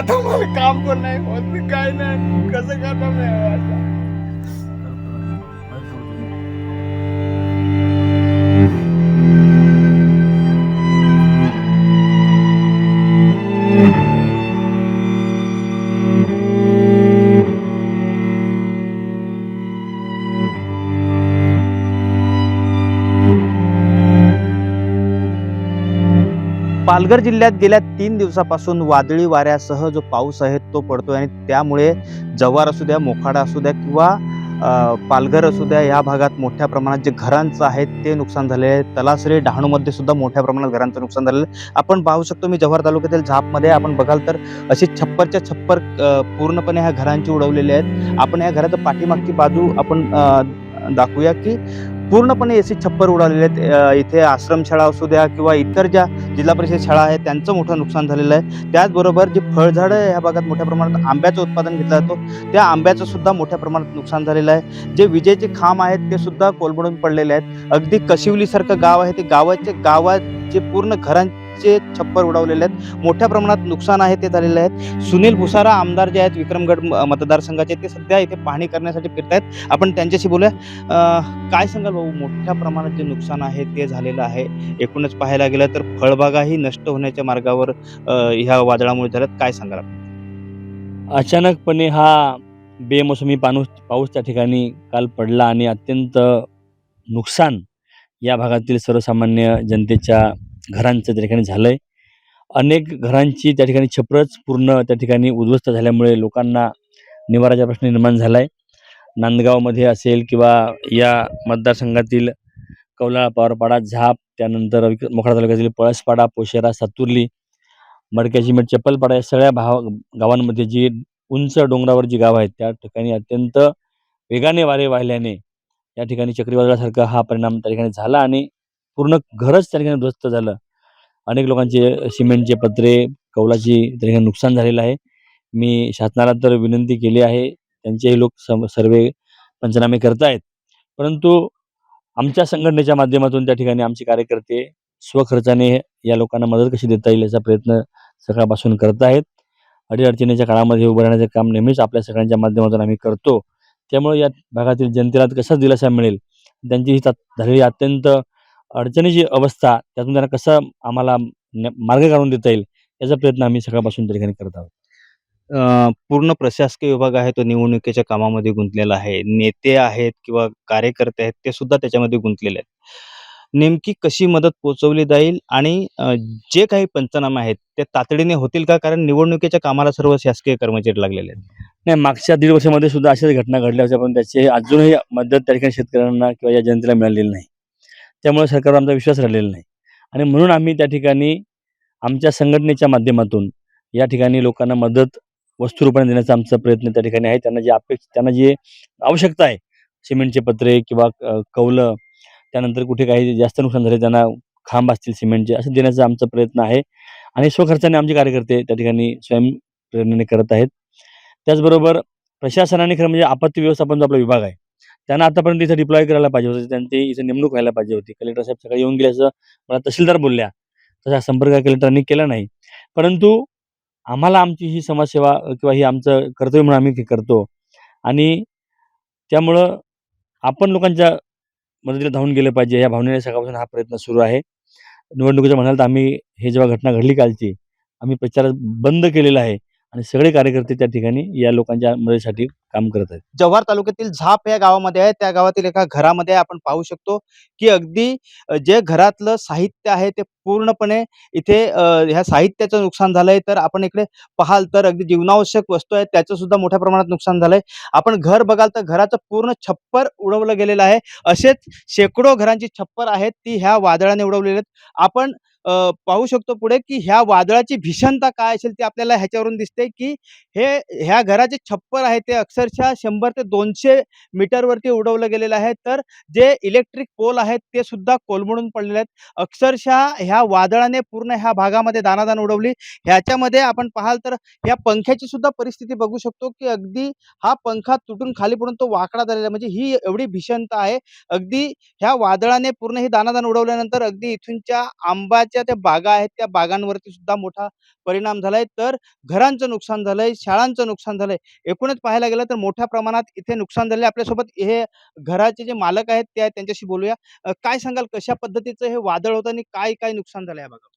आता मला काम पण नाही होत काय नाही कसं करणार नाही पालघर जिल्ह्यात गेल्या तीन दिवसापासून वादळी वाऱ्यासह जो पाऊस आहे तो पडतोय आणि त्यामुळे जव्हार असू द्या मोखाडा असू द्या किंवा पालघर असू द्या या भागात मोठ्या प्रमाणात जे घरांचं आहे ते नुकसान झाले आहे. तलासरी डहाणूमध्ये सुद्धा मोठ्या प्रमाणात घरांचं नुकसान झालेलं आहे. आपण पाहू शकतो मी जव्हार तालुक्यातील झापमध्ये आपण बघाल तर अशी छप्परच्या छप्पर पूर्णपणे ह्या घरांची उडवलेली आहेत. आपण या घराचं पाठीमागची बाजू आपण दाखवूया की पूर्णपणे एसी छप्पर उडालेले आहेत. इथे आश्रमशाळा असू द्या किंवा इतर ज्या जिल्हा परिषद शाळा आहेत त्यांचं मोठं नुकसान झालेलं आहे. त्याचबरोबर जे फळझाडं ह्या भागात मोठ्या प्रमाणात आंब्याचं उत्पादन घेतलं जातो. त्या आंब्याचं सुद्धा मोठ्या प्रमाणात नुकसान झालेलं आहे. जे विजेचे खांब आहेत ते सुद्धा कोलबडून पडलेले आहेत. अगदी कशिवलीसारखं गाव आहे ते गावाचे गावाचे पूर्ण घरां घरांचे छप्पर उडवलेले आहेत. मोठ्या प्रमाणात नुकसान आहे ते झालेलं आहेत. सुनील भुसारा आमदार जे आहेत विक्रमगड म- मतदारसंघाचे ते सध्या इथे पाहणी करण्यासाठी फिरतायत. आपण त्यांच्याशी बोलूया. काय सांगाल भाऊ? मोठ्या प्रमाणात जे नुकसान आहे ते झालेलं आहे. एकूणच पाहायला गेलं तर फळबागाही नष्ट होण्याच्या मार्गावर ह्या वादळामुळे झाल्यात. काय सांगाल अचानकपणे हा बेमोसमी पाणूस पाऊस त्या ठिकाणी काल पडला आणि अत्यंत नुकसान या भागातील सर्वसामान्य जनतेच्या घरांचं त्या ठिकाणी झालं आहे अनेक घरांची त्या ठिकाणी छपरच पूर्ण त्या ठिकाणी उद्ध्वस्त झाल्यामुळे लोकांना निवाराचा प्रश्न निर्माण झाला आहे नांदगावमध्ये असेल किंवा या मतदारसंघातील कौलाळा पावरपाडा झाप त्यानंतर मोखाडा तालुक्यातील पळसपाडा पोशेरा सातुर्ली मडक्याची मेट चप्पलपाडा या सगळ्या भाव गावांमध्ये जी उंच डोंगरावर जी गावं आहेत त्या ठिकाणी अत्यंत वेगाने वारे वाहिल्याने या ठिकाणी चक्रीवादळासारखा हा परिणाम त्या ठिकाणी झाला आणि पूर्ण घरच त्या ठिकाणी उद्ध्वस्त झालं. अनेक लोकांचे सिमेंटचे पत्रे कौलाची त्या ठिकाणी नुकसान झालेलं आहे. मी शासनाला तर विनंती केली आहे त्यांचेही लोक सम सर्वे पंचनामे करतायत. परंतु आमच्या संघटनेच्या माध्यमातून त्या ठिकाणी आमचे कार्यकर्ते स्वखर्चाने या लोकांना मदत कशी देता येईल याचा प्रयत्न सकाळपासून करत आहेत अडीअडचणीच्या काळामध्ये उभं राहण्याचं काम नेहमीच आपल्या सगळ्यांच्या माध्यमातून आम्ही करतो. त्यामुळे या भागातील जनतेला कसा दिलासा मिळेल? त्यांची ही झालेली अत्यंत अडचणीची अवस्था त्यातून त्यांना कसं आम्हाला मार्ग काढून देता येईल याचा प्रयत्न आम्ही सकाळपासून त्या ठिकाणी करत आहोत. पूर्ण प्रशासकीय विभाग आहे तो निवडणुकीच्या कामामध्ये गुंतलेला आहे. नेते आहेत किंवा कार्यकर्ते आहेत ते सुद्धा त्याच्यामध्ये गुंतलेले आहेत. नेमकी कशी मदत पोहोचवली जाईल आणि जे काही पंचनामे आहेत ते तातडीने होतील का? कारण निवडणुकीच्या कामाला सर्व शासकीय कर्मचारी लागलेले आहेत. नाही मागच्या दीड वर्षामध्ये सुद्धा अशाच घटना घडल्या होत्या पण त्याचे अजूनही मदत त्या ठिकाणी शेतकऱ्यांना किंवा या जनतेला मिळालेली नाही. त्यामुळे सरकारवर आमचा विश्वास राहिलेला नाही. आणि म्हणून आम्ही त्या ठिकाणी आमच्या संघटनेच्या माध्यमातून या ठिकाणी लोकांना मदत वस्तुरूपाने देण्याचा आमचा प्रयत्न त्या ठिकाणी आहे. त्यांना जे अपेक्ष त्यांना जे आवश्यकता आहे सिमेंटचे पत्रे किंवा कौलं त्यानंतर कुठे काही जास्त नुकसान झाले त्यांना खांब असतील सिमेंटचे असं देण्याचा आमचा प्रयत्न आहे. आणि स्वखर्चाने आमचे कार्यकर्ते त्या ठिकाणी स्वयंप्रेरणेने करत आहेत. त्याचबरोबर प्रशासनाने खरं म्हणजे आपत्ती व्यवस्थापन जो आपला विभाग आहे त्यांना आतापर्यंत इथं डिप्लॉय करायला पाहिजे होतं. त्यांची इथं नेमणूक व्हायला पाहिजे होती. कलेक्टर साहेब सकाळी येऊन गेल्याचं मला तहसीलदार बोलल्या. तसा संपर्क कलेक्टरांनी केला नाही. परंतु आम्हाला आमची ही समाजसेवा किंवा ही आमचं कर्तव्य म्हणून आम्ही करतो. आणि त्यामुळं आपण लोकांच्या मदतीला धावून गेलं पाहिजे. या भावनेने सकाळपासून हा प्रयत्न सुरू आहे. निवडणुकीचं म्हणाल तर आम्ही हे जेव्हा घटना घडली कालची आम्ही प्रचार बंद केलेला आहे. आणि सगळे कार्यकर्ते त्या ठिकाणी या लोकांच्या मदतीसाठी काम करत आहेत. जव्हार तालुक्यातील झाप या गावामध्ये आहे. त्या गावातील एका घरामध्ये आपण पाहू शकतो की अगदी जे घरातलं साहित्य आहे ते पूर्णपणे इथे ह्या साहित्याचं नुकसान झालंय. तर आपण इकडे पाहाल तर अगदी जीवनावश्यक वस्तू आहेत त्याचं सुद्धा मोठ्या प्रमाणात नुकसान झालंय. आपण घर बघाल तर घराचं पूर्ण छप्पर उडवलं गेलेलं आहे. असेच शेकडो घरांची छप्पर आहेत ती ह्या वादळाने उडवलेली आहेत. आपण पाहू शकतो पुढे की ह्या वादळाची भीषणता काय असेल ती आपल्याला ह्याच्यावरून दिसते की हे ह्या घराचे छप्पर आहे ते अक्षरशः शंभर ते दोनशे मीटरवरती उडवलं गेलेलं आहे. तर जे इलेक्ट्रिक पोल आहेत ते सुद्धा कोलमडून पडलेले आहेत. अक्षरशः ह्या वादळाने पूर्ण ह्या भागामध्ये दानादान उडवली. ह्याच्यामध्ये आपण पाहाल तर ह्या पंख्याची सुद्धा परिस्थिती बघू शकतो की अगदी हा पंखा तुटून खाली पडून तो वाकडा झालेला आहे. म्हणजे ही एवढी भीषणता आहे. अगदी ह्या वादळाने पूर्ण ही दानादान उडवल्यानंतर अगदी इथूनच्या आंबा फळबागाच्या त्या बागा आहेत त्या बागांवरती सुद्धा मोठा परिणाम झालाय तर घरांचं नुकसान झालंय शाळांचं नुकसान झालंय एकूणच पाहायला गेलं तर मोठ्या प्रमाणात इथे नुकसान झाले आपल्यासोबत हे घराचे जे मालक आहेत ते त्यांच्याशी बोलूया काय सांगाल कशा पद्धतीचं हे वादळ होतं आणि काय काय नुकसान झालं या भागात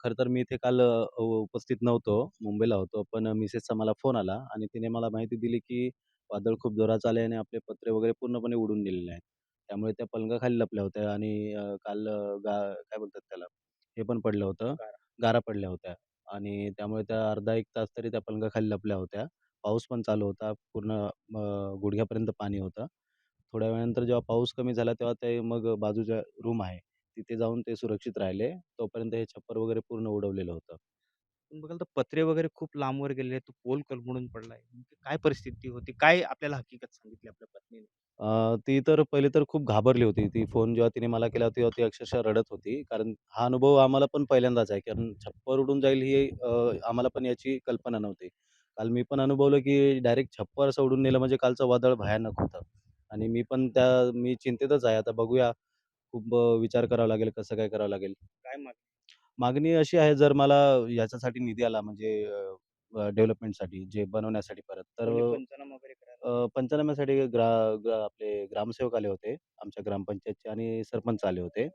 खर तर मी इथे काल उपस्थित नव्हतो. मुंबईला होतो. पण मिसेसचा मला फोन आला आणि तिने मला माहिती दिली, की वादळ खूप जोराचं आले आणि आपले पत्रे वगैरे पूर्णपणे उडून गेलेले आहेत. त्यामुळे त्या पलंगाखाली लपल्या होत्या आणि काल गा काय बोलतात त्याला, हे पण पडलं होतं, गारा पडल्या होत्या आणि त्यामुळे त्या अर्धा 1 तास तरी त्या पलंगाखाली लपल्या होत्या. पाऊस पण चालू होता. पूर्ण अ, गुडघ्यापर्यंत पाणी होतं. थोड्या वेळानंतर जेव्हा पाऊस कमी झाला, तेव्हा ते मग बाजूच्या रूम आहे, तिथे जाऊन ते सुरक्षित राहिले. तोपर्यंत हे छप्पर वगैरे पूर्ण उडवलेलं होतं. बघाल तर पत्रे वगैरे खूप लांबवर गेलेले आहेत. तो पोल कोलमडून पडलाय. नेमकी काय परिस्थिती होती? काय आपल्याला हकीकत सांगितली आपल्या पत्नीने? अ, ती तर पहिले तर खूप घाबरली होती. ती फोन जेव्हा तिने मला केला तेव्हा ती अक्षरशः रडत होती. कारण हा अनुभव आम्हाला पण पहिल्यांदाच आहे. कारण छप्पर उडून जाईल ही अ, आम्हाला पण याची कल्पना नव्हती. काल मी पण अनुभवलं, की डायरेक्ट छप्पर असं उडून नेलं म्हणजे कालचं वादळ भयानक होतं. आणि मी पण त्या मी चिंतेतच आहे. आता बघूया. खूप अ, विचार करावा लागेल, कसं काय करावं लागेल. काय माग मागणी अशी आहे जर मला याच्यासाठी निधी आला म्हणजे डेव्हलपमेंटसाठी जे बनवण्यासाठी परत तर अ, पंचनाम्यासाठी ग्रा ग्रा आपले ग्रामसेवक आले होते आमच्या ग्रामपंचायतचे आणि सरपंच आले होते.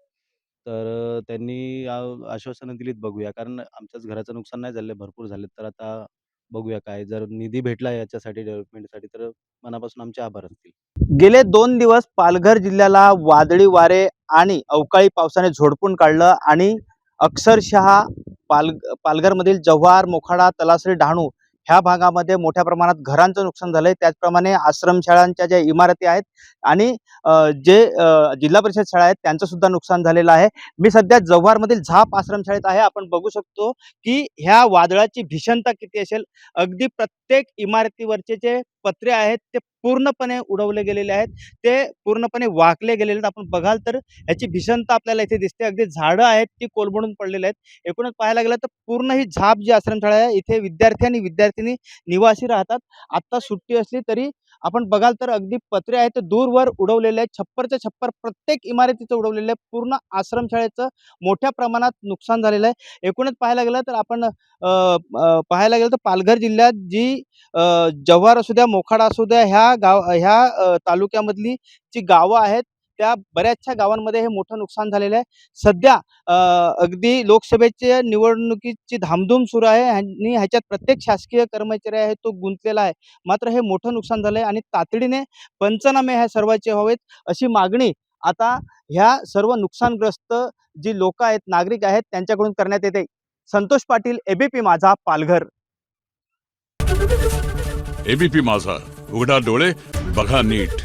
तर अ, त्यांनी आ आश्वासनं दिलीत बघूया. कारण आमच्याच घराचं नुकसान नाही झालेलं भरपूर झालेत. तर आता बघूया काय जर निधी भेटला याच्यासाठी डेव्हलपमेंटसाठी तर मनापासून आमचे आभार असतील. गेले दोन दिवस पालघर जिल्ह्याला वादळी वारे आणि अवकाळी पावसाने झोडपून काढलं आणि अक्षरशः पाल पालघरमधील जव्हार, मोखाडा, तलासरी, डहाणू ह्या भागामध्ये मोठ्या प्रमाणात घरांचं नुकसान झालंय. त्याचप्रमाणे आश्रमशाळांच्या ज्या इमारती आहेत आणि जे जिल्हा परिषद शाळा आहेत त्यांचं सुद्धा नुकसान झालेलं आहे. मी सध्या जव्हारमधील झाप आश्रमशाळेत आहे. आपण बघू शकतो, की ह्या वादळाची भीषणता किती असेल. अगदी प्रत्येक इमारतीवरचे जे पत्रे आहेत ते पूर्णपणे उडवले गेलेले आहेत. ते पूर्णपणे वाकले गेलेले आहेत. आपण बघाल तर ह्याची भीषणता आपल्याला इथे दिसते. अगदी झाडं आहेत ती कोलबडून पडलेली आहेत. एकूणच पाहायला गेलं तर पूर्ण ही झाप जी आश्रमशाळा आहे इथे विद्यार्थी आणि विद्यार्थिनी निवासी राहतात. आत्ता सुट्टी असली तरी आपण बघाल तर अगदी पत्रे आहेत दूरवर उडवलेले आहेत. छप्परच्या छप्पर प्रत्येक इमारतीचं उडवलेलं आहे. पूर्ण आश्रमशाळेचं मोठ्या प्रमाणात नुकसान झालेलं आहे. एकूणच पाहायला गेलं तर आपण पाहायला गेलं तर पालघर जिल्ह्यात जी जव्हार असू द्या, मोखाडा असू द्या ह्या गाव ह्या तालुक्यामधली जी गावं आहेत त्या बऱ्याचशा गावांमध्ये हे मोठं नुकसान झालेलं आहे. सध्या अगदी लोकसभेच्या निवडणुकीची धामधूम सुरू आहे आणि ह्याच्यात प्रत्येक शासकीय कर्मचारी आहे तो गुंतलेला आहे. मात्र हे मोठं नुकसान झालं आहे आणि तातडीने पंचनामे ह्या सर्वाचे व्हावेत अशी मागणी आता ह्या सर्व नुकसानग्रस्त जी लोक आहेत, नागरिक आहेत त्यांच्याकडून करण्यात येते. संतोष पाटील, एबीपी माझा, पालघर. एबीपी माझा उघडा डोळे बघा नीट